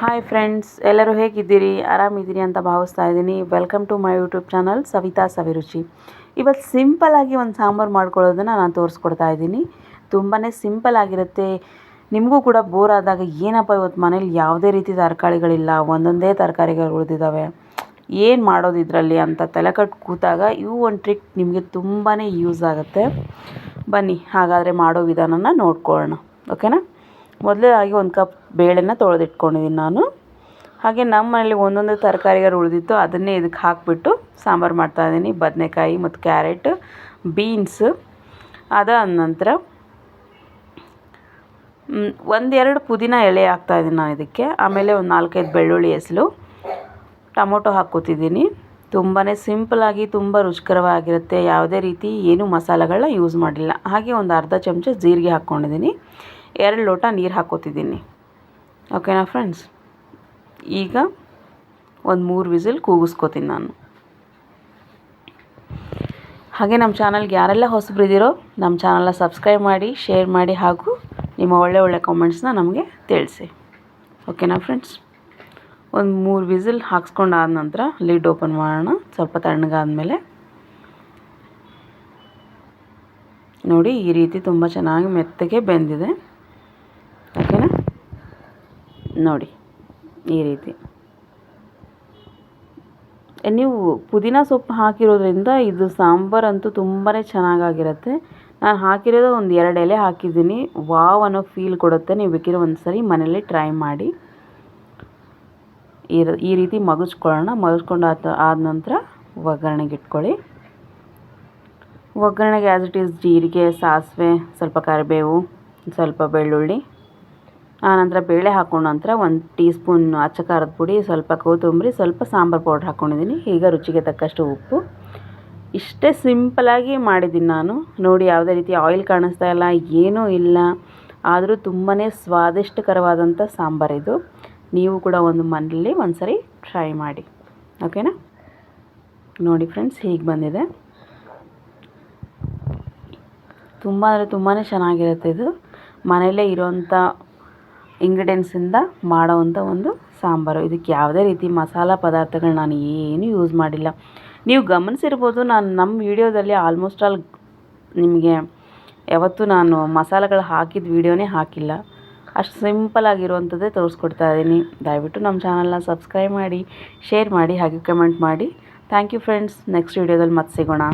Hi friends ಎಲ್ಲರೂ ಹೇಗಿದ್ದೀರಿ? ಆರಾಮಿದ್ದೀರಿ ಅಂತ ಭಾವಿಸ್ತಾ ಇದ್ದೀನಿ. Welcome to my YouTube channel Savitha Saviruchi ಇವತ್ತು ಸಿಂಪಲ್ಲಾಗಿ ಒಂದು ಸಾಂಬಾರು ಮಾಡ್ಕೊಳ್ಳೋದನ್ನು ನಾನು ತೋರಿಸ್ಕೊಡ್ತಾ ಇದ್ದೀನಿ. ತುಂಬಾ ಸಿಂಪಲ್ ಆಗಿರುತ್ತೆ. ನಿಮಗೂ ಕೂಡ ಬೋರ್ ಆದಾಗ ಏನಪ್ಪ ಇವತ್ತು ಮನೇಲಿ ಯಾವುದೇ ರೀತಿ ತರಕಾರಿಗಳಿಲ್ಲ, ಒಂದೊಂದೇ ತರಕಾರಿಗಳು ಉಳಿದಿದ್ದಾವೆ ಏನು ಮಾಡೋದು ಇದರಲ್ಲಿ ಅಂತ ತಲೆಕಟ್ಟು ಕೂತಾಗ ಇವು ಒಂದು ಟ್ರಿಕ್ ನಿಮಗೆ ತುಂಬಾ ಯೂಸ್ ಆಗುತ್ತೆ. ಬನ್ನಿ, ಹಾಗಾದರೆ ಮಾಡೋ ವಿಧಾನನ ನೋಡ್ಕೊಳ್ಳೋಣ. ಓಕೆನಾ ಮೊದಲೇದಾಗಿ ಒಂದು ಕಪ್ ಬೇಳೆನ ತೊಳೆದಿಟ್ಕೊಂಡಿದ್ದೀನಿ ನಾನು. ಹಾಗೆ ನಮ್ಮ ಮನೇಲಿ ಒಂದೊಂದು ತರಕಾರಿಗಳು ಉಳಿದಿತ್ತು, ಅದನ್ನೇ ಇದಕ್ಕೆ ಹಾಕಿಬಿಟ್ಟು ಸಾಂಬಾರು ಮಾಡ್ತಾಯಿದ್ದೀನಿ ಬದನೆಕಾಯಿ ಮತ್ತು ಕ್ಯಾರೆಟ್, ಬೀನ್ಸ್ ಅದಾದ ನಂತರ ಒಂದೆರಡು ಪುದೀನ ಎಲೆ ಹಾಕ್ತಾಯಿದ್ದೀನಿ ನಾನು ಇದಕ್ಕೆ. ಆಮೇಲೆ ಒಂದು ನಾಲ್ಕೈದು ಬೆಳ್ಳುಳ್ಳಿ ಹೆಸಲು, ಟೊಮೊಟೊ ಹಾಕ್ಕೊತಿದ್ದೀನಿ. ತುಂಬಾ ಸಿಂಪಲಾಗಿ ತುಂಬ ರುಚಿಕರವಾಗಿರುತ್ತೆ. ಯಾವುದೇ ರೀತಿ ಏನೂ ಮಸಾಲೆಗಳನ್ನ ಯೂಸ್ ಮಾಡಿಲ್ಲ ಹಾಗೆ ಒಂದು ಅರ್ಧ ಚಮಚ ಜೀರಿಗೆ ಹಾಕ್ಕೊಂಡಿದ್ದೀನಿ. ಎರಡು ಲೋಟ ನೀರು ಹಾಕೋತಿದ್ದೀನಿ. ಓಕೆನಾ ಫ್ರೆಂಡ್ಸ್ ಈಗ ಒಂದು ಮೂರು ವಿಸಿಲ್ ಕೂಗಿಸ್ಕೋತೀನಿ ನಾನು. ಹಾಗೆ ನಮ್ಮ ಚಾನಲ್ಗೆ ಯಾರೆಲ್ಲ ಹೊಸಬ್ರಿದ್ದೀರೋ ನಮ್ಮ ಚಾನಲ್ನ ಸಬ್ಸ್ಕ್ರೈಬ್ ಮಾಡಿ ಶೇರ್ ಮಾಡಿ ಹಾಗೂ ನಿಮ್ಮ ಒಳ್ಳೆ ಒಳ್ಳೆ ಕಾಮೆಂಟ್ಸ್ನ ನಮಗೆ ತಿಳಿಸಿ. ಓಕೆನಾ ಫ್ರೆಂಡ್ಸ್ ಒಂದು ಮೂರು ವಿಸಿಲ್ ಹಾಕ್ಸ್ಕೊಂಡಾದ ನಂತರ ಲಿಡ್ ಓಪನ್ ಮಾಡೋಣ. ಸ್ವಲ್ಪ ತಣ್ಣಗಾದ ಮೇಲೆ ನೋಡಿ ಈ ರೀತಿ ತುಂಬ ಚೆನ್ನಾಗಿ ಮೆತ್ತಗೆ ಬೆಂದಿದೆ. ಓಕೆನಾ? ನೋಡಿ, ಈ ರೀತಿ. ನೀವು ಪುದೀನ ಸೊಪ್ಪು ಹಾಕಿರೋದ್ರಿಂದ ಇದು ಸಾಂಬಾರಂತೂ ತುಂಬಾ ಚೆನ್ನಾಗಾಗಿರುತ್ತೆ. ನಾನು ಹಾಕಿರೋದು ಒಂದು ಎರಡು ಎಲೆ ಹಾಕಿದ್ದೀನಿ. ವಾವ್ ಅನ್ನೋ ಫೀಲ್ ಕೊಡುತ್ತೆ. ನೀವು ಬೇಕಿರೋ ಒಂದು ಸರಿ ಮನೇಲಿ ಟ್ರೈ ಮಾಡಿ. ಈ ರೀತಿ ಮಗುಚ್ಕೊಳ್ಳೋಣ. ಮಗಚ್ಕೊಂಡು ಆದ ಆದ ನಂತರ ಒಗ್ಗರಣೆಗೆ ಇಟ್ಕೊಳ್ಳಿ. ಒಗ್ಗರಣೆಗೆ ಆ್ಯಸ್ ಇಟ್ ಈಸ್ ಜೀರಿಗೆ, ಸಾಸಿವೆ, ಸ್ವಲ್ಪ ಕರಿಬೇವು, ಸ್ವಲ್ಪ ಬೆಳ್ಳುಳ್ಳಿ. ಆನಂತರ ಬೇಳೆ ಹಾಕೊಂಡ ನಂತರ ಒಂದು ಟೀ ಸ್ಪೂನ್ ಅಚ್ಚ ಖಾರದ ಪುಡಿ, ಸ್ವಲ್ಪ ಕೊತ್ತಂಬರಿ, ಸ್ವಲ್ಪ ಸಾಂಬಾರು ಪೌಡ್ರ್ ಹಾಕ್ಕೊಂಡಿದ್ದೀನಿ ಈಗ ರುಚಿಗೆ ತಕ್ಕಷ್ಟು ಉಪ್ಪು. ಇಷ್ಟೇ ಸಿಂಪಲಾಗಿ ಮಾಡಿದ್ದೀನಿ ನಾನು. ನೋಡಿ, ಯಾವುದೇ ರೀತಿ ಆಯಿಲ್ ಕಾಣಿಸ್ತಾ ಇಲ್ಲ, ಏನೂ ಇಲ್ಲ. ಆದರೂ ತುಂಬಾ ಸ್ವಾದಿಷ್ಟಕರವಾದಂಥ ಸಾಂಬಾರಿದು ನೀವು ಕೂಡ ಒಂದು ಮನೇಲಿ ಒಂದು ಸರಿ ಟ್ರೈ ಮಾಡಿ ಓಕೆನಾ ನೋಡಿ ಫ್ರೆಂಡ್ಸ್ ಹೀಗೆ ಬಂದಿದೆ. ತುಂಬ ಅಂದರೆ ತುಂಬಾ ಚೆನ್ನಾಗಿರುತ್ತೆ ಇದು. ಮನೆಯಲ್ಲೇ ಇರೋವಂಥ ಇಂಗ್ರೀಡಿಯೆಂಟ್ಸಿಂದ ಮಾಡೋವಂಥ ಒಂದು ಸಾಂಬಾರು. ಇದಕ್ಕೆ ಯಾವುದೇ ರೀತಿ ಮಸಾಲ ಪದಾರ್ಥಗಳು ನಾನು ಏನು ಯೂಸ್ ಮಾಡಿಲ್ಲ. ನೀವು ಗಮನಿಸಿರ್ಬೋದು, ನಾನು ನಮ್ಮ ವೀಡಿಯೋದಲ್ಲಿ ಆಲ್ಮೋಸ್ಟ್ ಆಲ್ ನಿಮಗೆ ಯಾವತ್ತೂ ನಾನು ಮಸಾಲೆಗಳು ಹಾಕಿದ ವೀಡಿಯೋನೇ ಹಾಕಿಲ್ಲ. ಅಷ್ಟು ಸಿಂಪಲಾಗಿರುವಂಥದ್ದೇ ತೋರಿಸ್ಕೊಡ್ತಾ ಇದ್ದೀನಿ. ದಯವಿಟ್ಟು ನಮ್ಮ ಚಾನಲ್ನ ಸಬ್ಸ್ಕ್ರೈಬ್ ಮಾಡಿ ಶೇರ್ ಮಾಡಿ, ಹಾಗೆ ಕಮೆಂಟ್ ಮಾಡಿ. ಥ್ಯಾಂಕ್ ಯು ಫ್ರೆಂಡ್ಸ್ ನೆಕ್ಸ್ಟ್ ವೀಡಿಯೋದಲ್ಲಿ ಮತ್ತೆ ಸಿಗೋಣ.